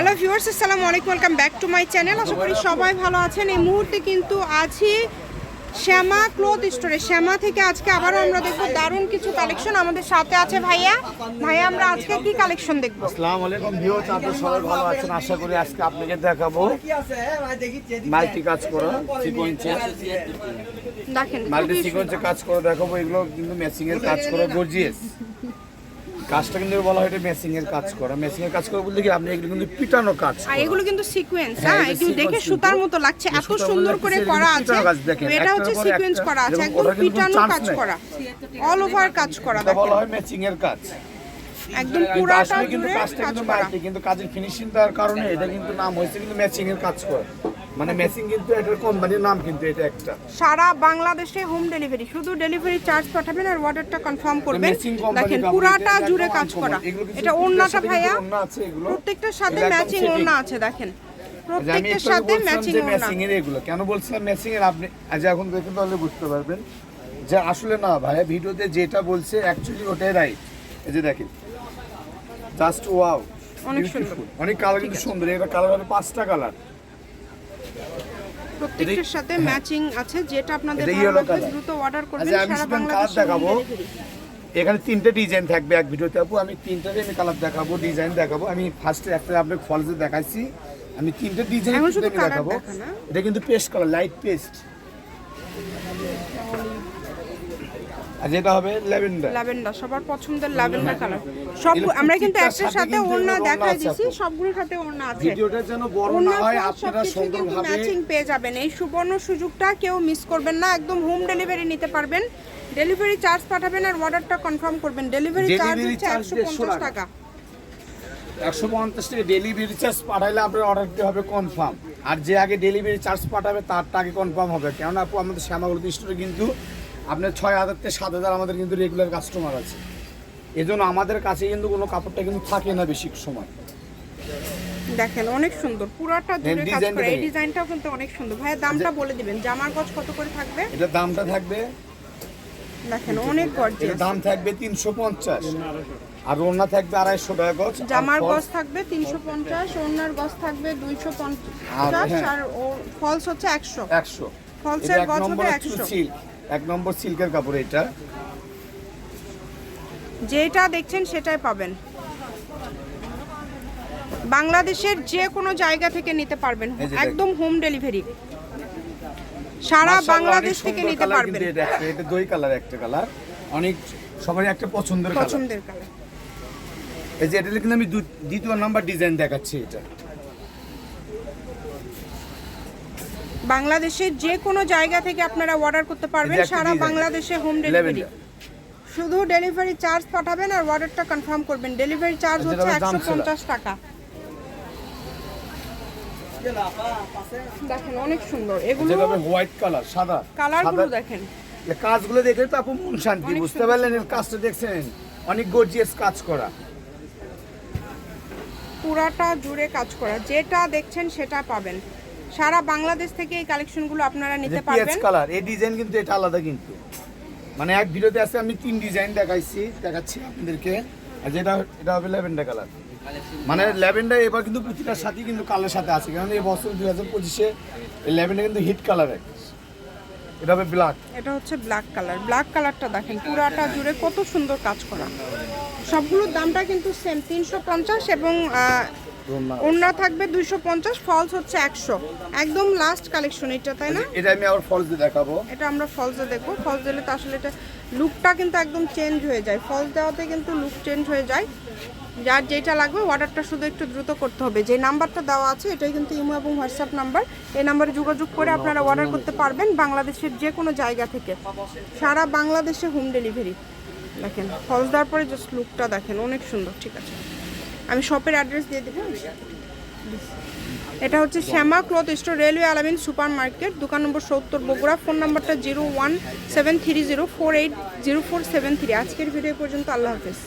Hello viewers আসসালামু আলাইকুম welcome back to my channel আশা করি সবাই ভালো আছেন। এই মুহূর্তে কিন্তু আছি শ্যামা ক্লথ স্টোরে শ্যামা থেকে আজকে আবারও আমরা দেখব দারুণ কিছু কালেকশন আমাদের সাথে আছে ভাইয়া। ভাইয়া আমরা আজকে কি কালেকশন দেখব? আসসালামু আলাইকুম ভিউয়ার্স আপনারা সবাই ভালো আছেন? আশা করি আজকে আপনাকে দেখাবো। মাল্টি কাজ করা সিকোয়েন্সে দেখেন মাল্টি সিকোয়েন্সে কাজ করে দেখাবো। এগুলো কিন্তু ম্যাচিং এর কাজ করা গর্জিয়াস কাজটা কিন্তু বলা হয় এটা ম্যাচিং এর কাজ করা। ম্যাচিং এর কাজ করা বলতে কি আপনি এগুলো কিন্তু পিটানো কাজ আর এগুলো কিন্তু সিকোয়েন্স হ্যাঁ, হ্যাঁ একটু দেখে সুতার মতো লাগছে এত সুন্দর করে করা আছে এটা হচ্ছে সিকোয়েন্স করা আছে একদম পিটানো কাজ করা অল ওভার কাজ করা এটা বলা হয় ম্যাচিং এর কাজ। একদম পুরাটা আসলে কিন্তু জুড়ে কাজ কিন্তু করা। কিন্তু কাজের ফিনিশিং দেওয়ার কারণে এটা কিন্তু নাম হয়েছে কিন্তু ম্যাচিং এর কাজ করা। মানে ম্যাচিং কিন্তু এটার কোম্পানির নাম কিন্তু এটা একটা। সারা বাংলাদেশে হোম ডেলিভারি শুধু ডেলিভারি চার্জ পাঠাবেন আর অর্ডারটা কনফার্ম করবেন। দেখেন পুরাটা জুড়ে কাজ করা। এটা ওড়নাটা ভাইয়া প্রত্যেকটার সাথে ম্যাচিং। ওড়না আছে দেখেন। প্রত্যেকটার সাথে ম্যাচিং ওড়না। ম্যাচিং এর এগুলো। কেন বলছিলাম ম্যাচিং এর? আপনি আজ এখন দেখে তাহলে বুঝতে পারবেন যে আসলে না ভাইয়া ভিডিওতে যেটা বলছে অ্যাকচুয়ালি ওটাই রাইট এই যে দেখেন জাস্ট ওয়াও অনেক সুন্দর। অনেক কালার কিন্তু সুন্দর। এটা কালার হবে পাঁচটা কালার প্রত্যেকটার সাথে ম্যাচিং আছে যেটা আপনাদের ভালো লাগবে দ্রুত অর্ডার করবেন আচ্ছা সারা বাংলাদেশ দেখাবো। এখানে তিনটে ডিজাইন থাকবে এক ভিডিওতে আপু। আমি তিনটে আমি কালার দেখাবো ডিজাইন দেখাবো। আমি ফার্স্টে একটা আপনাকে ফলসে দেখাইছি আমি তিনটে ডিজাইন দেখাবো। এটা কিন্তু পেস্ট কালার লাইট পেস্ট আর যেটা হবে ল্যাভেন্ডার। ল্যাভেন্ডার সবার পছন্দের ল্যাভেন্ডার কালার। সব আমরা কিন্তু একটার সাথে ওড়না দেখাই দিছি সবগুলোর সাথে ওড়না আছে। ভিডিওটা যেন বড় না হয় আপনারা সুন্দরভাবে ম্যাচিং পেয়ে যাবেন। এই সুবর্ণ সুযোগটা কেউ মিস করবেন না একদম হোম ডেলিভারি নিতে পারবেন। ডেলিভারি চার্জ পাঠাবেন আর অর্ডারটা কনফার্ম করবেন। ডেলিভারি চার্জ হচ্ছে charge একশো দেড়শো পঞ্চাশ টাকা। টাকা। একশো পঞ্চাশ টাকা ডেলিভারি চার্জ পাঠাইলে আপনার অর্ডারটি হবে কনফার্ম আর যে আগে ডেলিভারি চার্জ পাঠাবে তারটা আগে কনফার্ম হবে। কেননা আপু আমাদের শ্যামাগুলো স্টোরে কিন্তু আপনার ছয় হাজার থেকে সাত হাজার আমাদের কিন্তু রেগুলার কাস্টমার আছে। এজন্য আমাদের কাছে কিন্তু কোনো কাপড়টা কিন্তু থাকে না বেশি সময়। দেখেন অনেক সুন্দর। পুরাটা জুড়ে কাজ design করে। এই। ডিজাইনটাও কিন্তু অনেক সুন্দর। ভাইয়া দামটা বলে দিবেন। জামার গজ কত করে থাকবে? এটার দামটা থাকবে দেখেন অনেক গর্জিয়াস দাম থাকবে তিনশো পঞ্চাশ। আর ওড়না থাকবে আড়াইশো টাকা গজ। জামার গজ থাকবে তিনশো পঞ্চাশ ওড়নার গজ থাকবে দুইশো আর পঞ্চাশ হ্যাঁ। ফলস হচ্ছে একশো। একশো। False এর এটা এক গজ হবে 100 সিল্ক এক নম্বর সিল্কের কাপড় এটা। যেটা দেখছেন সেটাই পাবেন। বাংলাদেশের যে কোনো জায়গা থেকে নিতে পারবেন। একদম হোম ডেলিভারি সারা বাংলাদেশ থেকে নিতে পারবেন। এটা দই কালার একটা কালার অনেক সবারই একটা পছন্দের কালার পছন্দের কালার এই যে এটা কিন্তু আমি দ্বিতীয় নাম্বার ডিজাইন দেখাচ্ছি এটা। বাংলাদেশের যে কোনো জায়গা থেকে আপনারা অর্ডার করতে পারবেন সারা। বাংলাদেশে হোম ডেলিভারি শুধু ডেলিভারি চার্জ পাঠাবেন আর অর্ডারটা কনফার্ম করবেন। ডেলিভারি চার্জ হচ্ছে একশো। পঞ্চাশ টাকা। দেখেন অনেক সুন্দর। এগুলো হোয়াইট কালার সাদা। কালারগুলো দেখেন। এই কাজগুলো দেখে তো আপু মন শান্তি বুঝতে পারলেন কাজটা দেখছেন? অনেক গর্জিয়াস কাজ করা। পুরাটা জুড়ে কাজ করা। যেটা দেখছেন সেটা পাবেন। সারা বাংলাদেশ থেকে এই কালেকশনগুলো আপনারা নিতে পারবেন। কালার এই ডিজাইন কিন্তু এটা আলাদা কিন্তু। মানে এক ভিডিওতে আছে আমি তিন ডিজাইন দেখাইছি দেখাচ্ছি আপনাদেরকে। আর যেটা এটা হবে ল্যাভেন্ডার কালার মানে ল্যাভেন্ডার এবার কিন্তু প্রতিটা সাথে কিন্তু কালার সাথে আছে। কারণ এই বছর দুই হাজার পঁচিশে এই ল্যাভেন্ডার কিন্তু হিট কালার এটা হবে ব্ল্যাক এটা হচ্ছে ব্ল্যাক কালার ব্ল্যাক কালারটা দেখেন পুরাটা জুড়ে কত সুন্দর কাজ করা। সবগুলোর দামটা কিন্তু সেম তিনশো পঞ্চাশ এবং ওড়না থাকবে দুইশো পঞ্চাশ ফলস হচ্ছে একশো। একদম লাস্ট কালেকশন এটা তাই না? এটা আমি আবার ফলস দিয়ে দেখাবো। এটা আমরা ফলসে দেখব। ফলস দিলে তো আসলে এটা লুকটা কিন্তু একদম চেঞ্জ হয়ে যায়। ফলস দেওয়াতে কিন্তু লুক চেঞ্জ হয়ে যায়। যার যেটা লাগবে অর্ডারটা শুধু একটু দ্রুত করতে হবে। যে নাম্বারটা দেওয়া আছে, এটাই কিন্তু ইমো এবং হোয়াটসঅ্যাপ নাম্বার। এই নাম্বারে যোগাযোগ করে আপনারা অর্ডার করতে পারবেন বাংলাদেশের যে কোনো জায়গা থেকে। সারা বাংলাদেশে হোম ডেলিভারি দেখেন ফলস দেওয়ার পরে জাস্ট লুকটা দেখেন, অনেক সুন্দর, ঠিক আছে। আমি শপের অ্যাড্রেস দিয়ে দেবো এটা হচ্ছে Shyama cloth store, railway Alamin super market দোকান নম্বর সত্তর, বগুড়া। ফোন নাম্বারটা zero one seven three zero four eight zero four seven three. আজকের ভিডিও পর্যন্ত আল্লাহ হাফেজ।